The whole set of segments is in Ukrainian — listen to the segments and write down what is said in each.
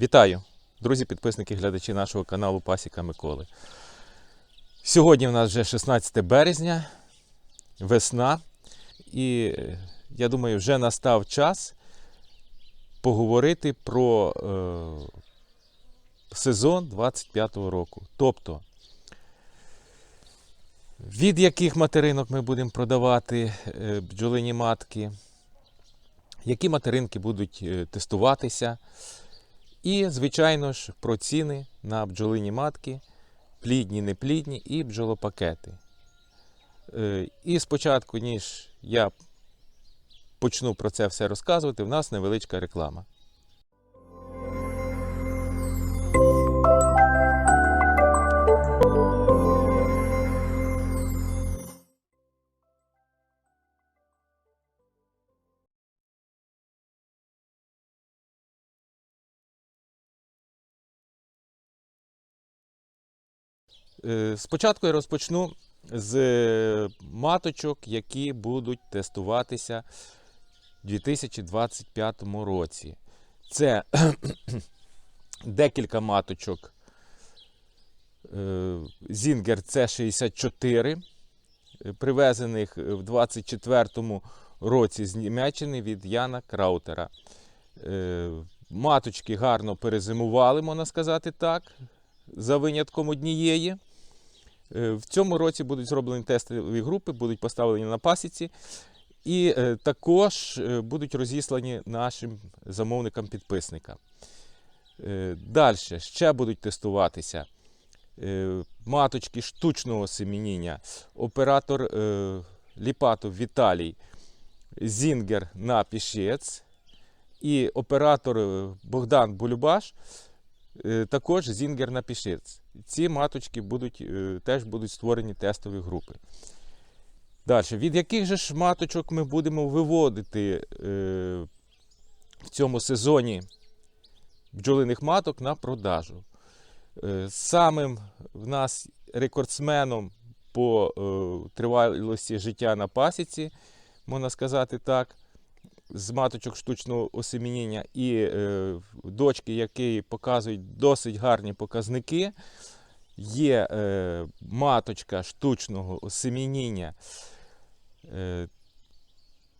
Вітаю, друзі, підписники, глядачі нашого каналу Пасіка Миколи. Сьогодні в нас вже 16 березня, весна, і е, я думаю, вже настав час поговорити про е, сезон 25-го року. Тобто, від яких материнок ми будемо продавати е, бджолині матки, які материнки будуть е, тестуватися. І, звичайно ж, про ціни на бджолині матки, плідні, неплідні і бджолопакети. Е, І спочатку, ніж я почну про це все розказувати, в нас невеличка реклама. Спочатку я розпочну з е, маточок, які будуть тестуватися у 2025 році. Це декілька маточок е, C64, е, привезених в 2024 році з Німеччини від Яна Краутера. Е, Маточки гарно перезимували, можна сказати так, за винятком однієї. Е, В цьому році будуть зроблені тестові групи, будуть поставлені на пасіці. І е, також е, будуть розіслані нашим замовникам-підписникам. Далі ще будуть тестуватися маточки штучного семеніння. Оператор Ліпатов Віталій Зінгер на пішець. І оператор Богдан Булюбаш також Зінгер на пішець. Ці маточки будуть, е, теж будуть створені тестові групи. Далі, від яких же ж маточок ми будемо виводити е, в цьому сезоні бджолиних маток на продажу? Е, самим в нас рекордсменом по е, тривалості життя на пасіці, можна сказати так, з маточок штучного осемінення і е, дочки, які показують досить гарні показники. Є е, маточка штучного осемініння е,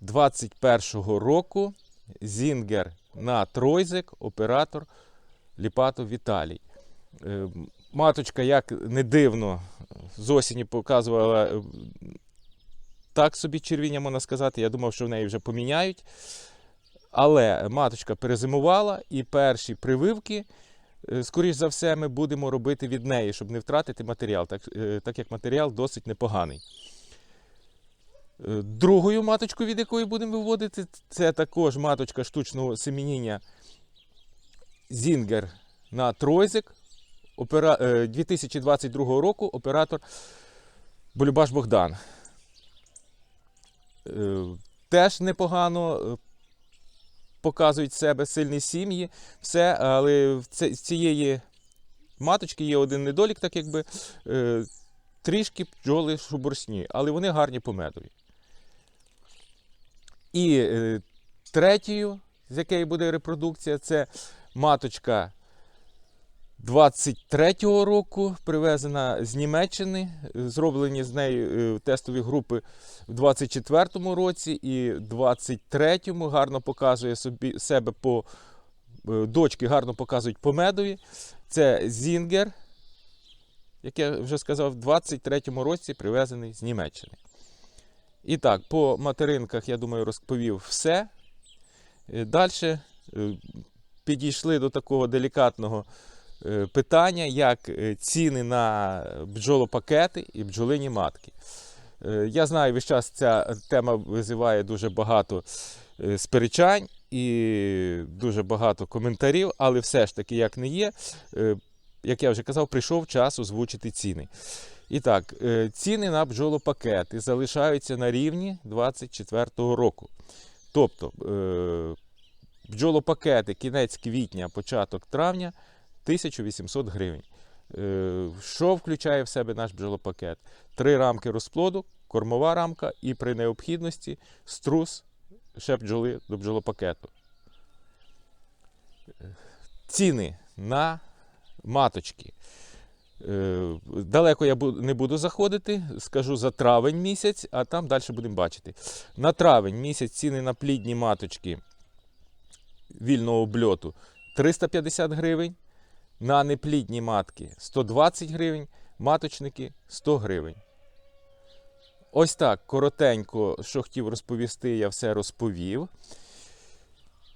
21-го року. Зінгер на Тройзик, оператор Ліпатов Віталій. Е, маточка, як не дивно, з осені показувала е, так собі червіння, можна сказати. Я думав, що в неї вже поміняють. Але маточка перезимувала і перші прививки, е, скоріш за все, ми будемо робити від неї, щоб не втратити матеріал, так, е, так як матеріал досить непоганий. Е, Другою маточкою, від якої будемо виводити, це також маточка штучного семеніння Зінгер на Тройзик е, 2022 року оператор Болюбаш Богдан. Е, Теж непогано е, показують себе сильні сім'ї, все, але в цієї маточки є один недолік, так якби е, трішки бджоли шубурсні, але вони гарні по. І третьою, з якої буде репродукція, це маточка 23-го року, привезена з Німеччини. Е, Зроблені з нею е, тестові групи в 24-му році і 23-му гарно показує собі себе по е, дочки, гарно показують по медові. Це Зінгер, як я вже сказав, в 23-му році привезений з Німеччини. І так, по материнках, я думаю, розповів все. Далі підійшли до такого делікатного е, питання, як е, ціни на бджолопакети і бджолині матки. Е, Я знаю, весь час ця тема визиває дуже багато е, сперечань і дуже багато коментарів, але все ж таки, як не є, е, як я вже казав, прийшов час озвучити ціни. І так, е, ціни на бджолопакети залишаються на рівні 2024 року. Тобто е, бджолопакети кінець квітня, початок травня 1800 гривень. Е, Що включає в себе наш бджолопакет? Три рамки розплоду, кормова рамка і при необхідності струс ще бджоли до бджолопакету. ціни на маточки. Е, Далеко я не буду заходити, скажу за травень місяць, а там далі будемо бачити. На травень місяць ціни на плідні маточки вільного обльоту 350 гривень, на неплідні матки 120 гривень, маточники 100 гривень. Ось так коротенько, що хотів розповісти, я все розповів.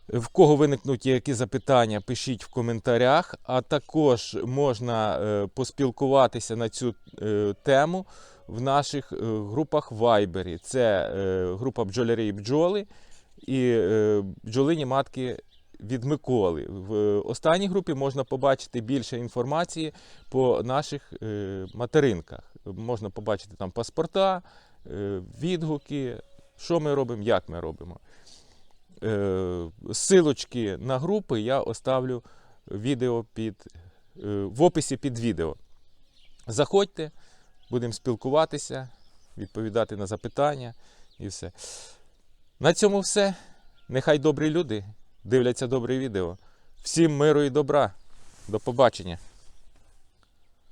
В кого виникнуть які запитання, пишіть в коментарях, а також можна е, поспілкуватися на цю е, тему в наших е, групах Viber. Це група бджолярі і бджоли і бджолині матки від Миколи. В е, останній групі можна побачити більше інформації по наших е, материнках. Можна побачити там паспорта, е, відгуки, що ми робимо, як ми робимо. Силочки на групи я оставлю відео під, в описі під відео. Заходьте, будемо спілкуватися, відповідати на запитання і все. На цьому все. Нехай добрі люди дивляться добре відео. Всім миру і добра. До побачення.